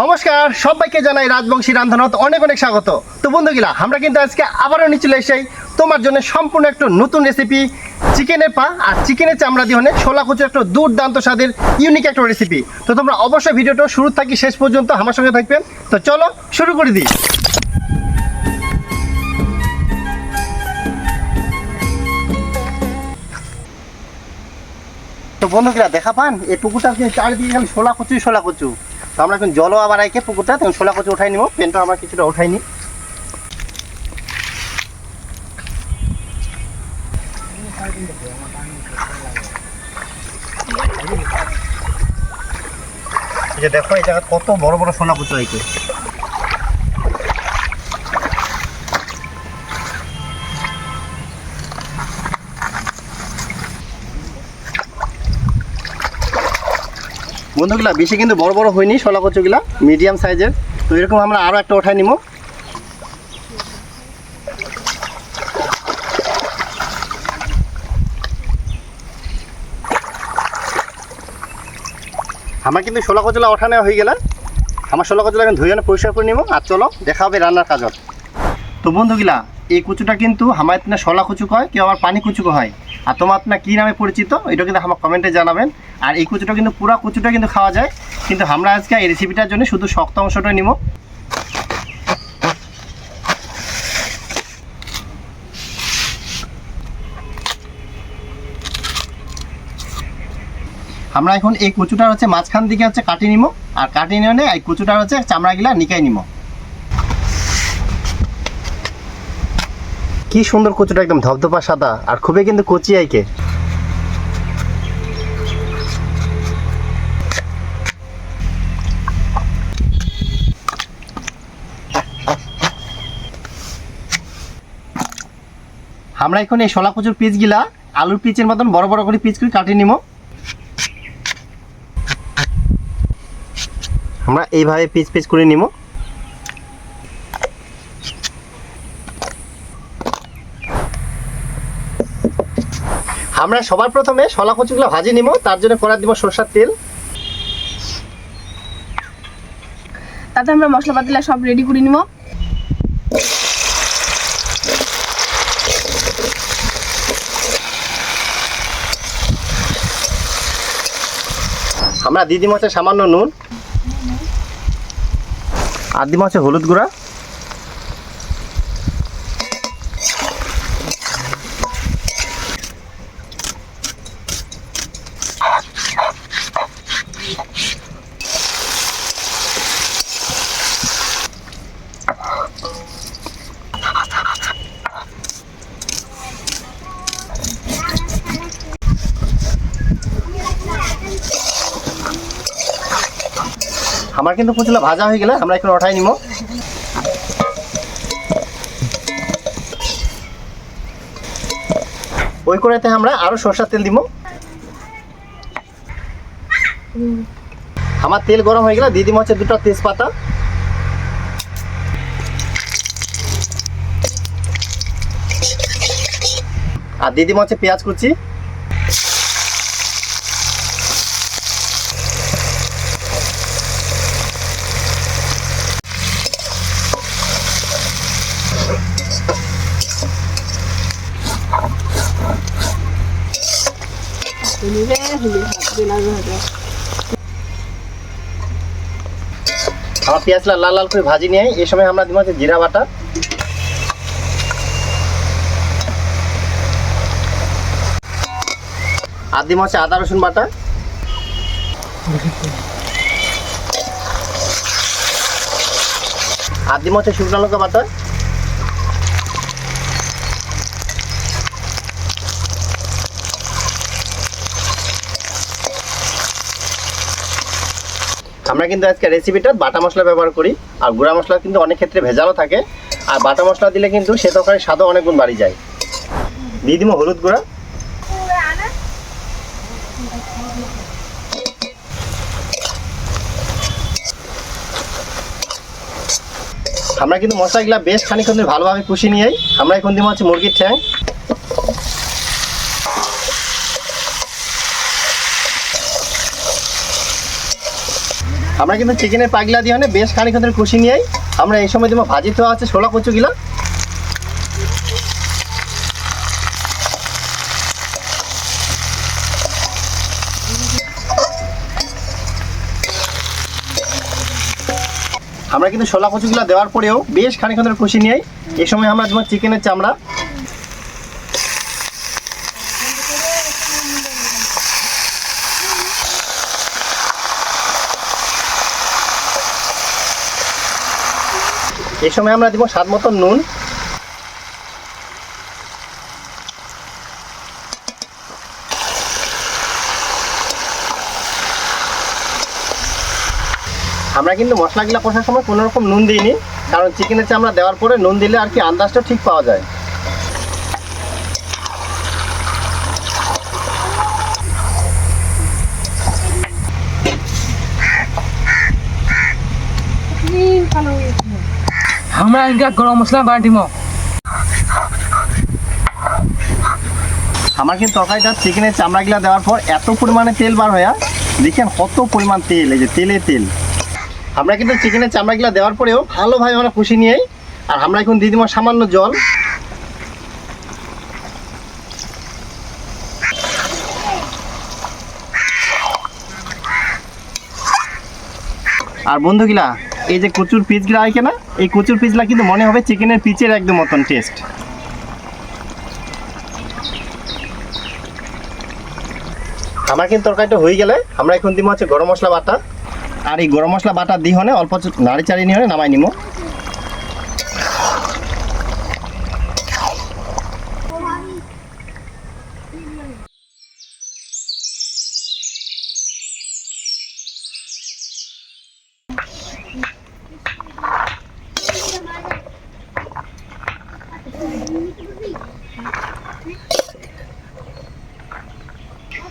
নমস্কার, সবাইকে জানাই রাজবংশী রান্ধনত অনেক অনেক স্বাগত। তো বন্ধুগুলা আমরা কিন্তু আজকে আবারও নিয়ে চলে তোমার জন্য সম্পূর্ণ একটা নতুন রেসিপি চিকেনের পা আর চিকেনের চামড়া দিয়ে অনেক ছোলা কুচুর একটা দুর্দান্ত স্বাদের ইউনিক একটা রেসিপি তো তোমরা অবশ্যই ভিডিওটা শুরু থাকি শেষ পর্যন্ত আমার সঙ্গে থাকবেন। তো চলো শুরু করে দিই। তো বন্ধুরা দেখা পান? এই পুকুরটা চারিদিকে খালি শোলা কচু শোলা কচু। তো আমরা এখন জলও আবার আইকে পুকুরটা, তখন ছোলা কচু উঠাই নিব, পেনটা আমরা কিছুটা উঠাই নি যে দেখো, এই জায়গায় কত বড় বড় সোনা কচু আইকে বন্ধুগুলা, বেশি কিন্তু বড় বড় হয়নি শলা কচুগুলা মিডিয়াম সাইজের তো এরকম আমরা আরও একটা ওঠাই নিব আমার কিন্তু শোলা কচুলা ওঠানো হয়ে গেলে। আমার শোলা কচুলা এখন ধুয়ে পরিষ্কার করে নিব আর চলো, দেখা হবে রান্নার কাজত। তো বন্ধুগুলা, এই কুচুটা কিন্তু আমার না শলা কুচু হয় কেউ আবার পানি কুচু হয়। আর তোমার আপনার কী নামে পরিচিত, এটা কিন্তু আমার কমেন্টে জানাবেন। আর এই কুচুটা কিন্তু পুরা কুচুটা কিন্তু খাওয়া যায়। কিন্তু আমরা আজকে এই রেসিপিটার জন্য শুধু শক্ত অংশটা নিব। আমরা এখন এই কুচুটার হচ্ছে মাঝখান দিকে হচ্ছে কাটি নিব। আর কাটি নিয়ে এই কুচুটার হচ্ছে চামড়াগুলা নিকাই নিব। কি সুন্দর কচুটা, একদম ধবধবা সাদা। আর খুবই কিন্তু কচি আইকে। আমরা এখন এই শলা কচুর পিসগুলা আলুর পিচের মতন বড় বড় করে পিচ করে কাটিয়ে নিব আমরা এইভাবে পিচ পিচ করে নিব আমরা সবার প্রথমে শলা কচুগুলো ভাজি নিব তার জন্য কড়া দিব সরষার তেল। তাতে আমরা মশলাপাতিলা সব রেডি করে নিব আমরা দিদি হচ্ছে সামান্য নুন। আর হচ্ছে হলুদ গুঁড়া। আমার কিন্তু প্রচুর ভাজা হয়ে গেলে আমরা এখন ওঠাই নিব ওই কড়াইতে আমরা আরও সরষার তেল দিব আমার তেল গরম হয়ে গেলে দিয়ে দিব হচ্ছে দুটো তেজপাতা। আর দিয়ে দিব হচ্ছে পেঁয়াজ কুচি। আমার পেঁয়াজটা লাল লাল করে ভাজি নিয়ে এই সময় আমরা দিব হচ্ছে জিরা বাটা। আর দিব হচ্ছে আদা, রসুন বাটা। আর দিব হচ্ছে শুকনো লঙ্কা বাটা। আমরা কিন্তু আজকে রেসিপিটা বাটা মশলা ব্যবহার করি। আর গুঁড়া মশলা কিন্তু অনেক ক্ষেত্রে ভেজালও থাকে। আর বাটা মশলা দিলে কিন্তু সে তরকারির স্বাদও অনেক গুণ বাড়ি যায়। দিয়ে দিব হলুদ গুঁড়া। আমরা কিন্তু মশলাগুলা বেশ খানিক্ষণ ভালোভাবে কষিয়ে নিয়ে আমরা এখন দিব হচ্ছে মুরগির ঠ্যাং। আমরা কিন্তু চিকেনের পাগলা দিয়ে বেশ খানিক ধরে কষি নিয়েই আমরা এই সময় দেবো ভাজি তো আছে, ছোলা কচুগুলা আমরা কিন্তু ছোলা কচুগুলা দেওয়ার পরেও বেশ খানিক ধরে কষি নিয়েই এই সময় আমরা দেবো চিকেনের চামড়া। এই সময় আমরা দিব স্বাদ মতো নুন। আমরা কিন্তু মশলাগুলো কষার সময় কোনো রকম নুন দিইনি, কারণ চিকেনের চামড়া দেওয়ার পরে নুন দিলে আর কি আন্দাজটা ঠিক পাওয়া যায়। আমরা ইনকা গরম মশলা বাটিম আমার কিন্তু তরকারিটা চিকেনের চামড়াগুলো দেওয়ার পর এত পরিমাণে তেল বার হয়ে, দেখেন কত পরিমাণ তেল, এই যে তেলে তেল। আমরা কিন্তু চিকেনের চামড়াগুলো দেওয়ার পরেও ভালোভাবে আমরা খুশি নিয়েই আর আমরা এখন দিয়ে দিব সামান্য জল। আর বন্ধুগুলা এই যে কচুর পিসগুলো আছে না এই কচুর পিসগুলা কিন্তু মনে হবে চিকেনের পিচের একদম মতন টেস্ট আমার কিন্তু তরকারিটা হয়ে গেলে আমরা এখন দিব হচ্ছে গরম মশলা বাটা। আর এই গরম মশলা বাটা দিয়ে হলে অল্প নাড়ি চাড়ি নিয়ে নামাই নিব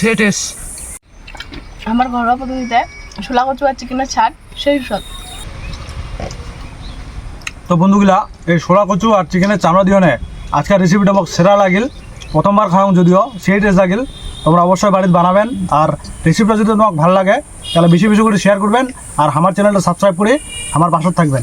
সেটেস আমার ঘরোয়া পদ্ধতিতে ছোলা কচু আর চিকেনের ছাড় সেই সব। তো বন্ধুগুলা এই সোলা কচু আর চিকেনের চামড়া দিও নে। আজকের রেসিপিটা মোক সেরা লাগিল। প্রথমবার খাওয়াম যদিও সেই টেস্ট লাগিল। তোমরা অবশ্যই বাড়িতে বানাবেন। আর রেসিপিটা যদি তোমাকে ভালো লাগে তাহলে বেশি বেশি করে শেয়ার করবেন। আর আমার চ্যানেলটা সাবস্ক্রাইব করে আমার পাশে থাকবেন।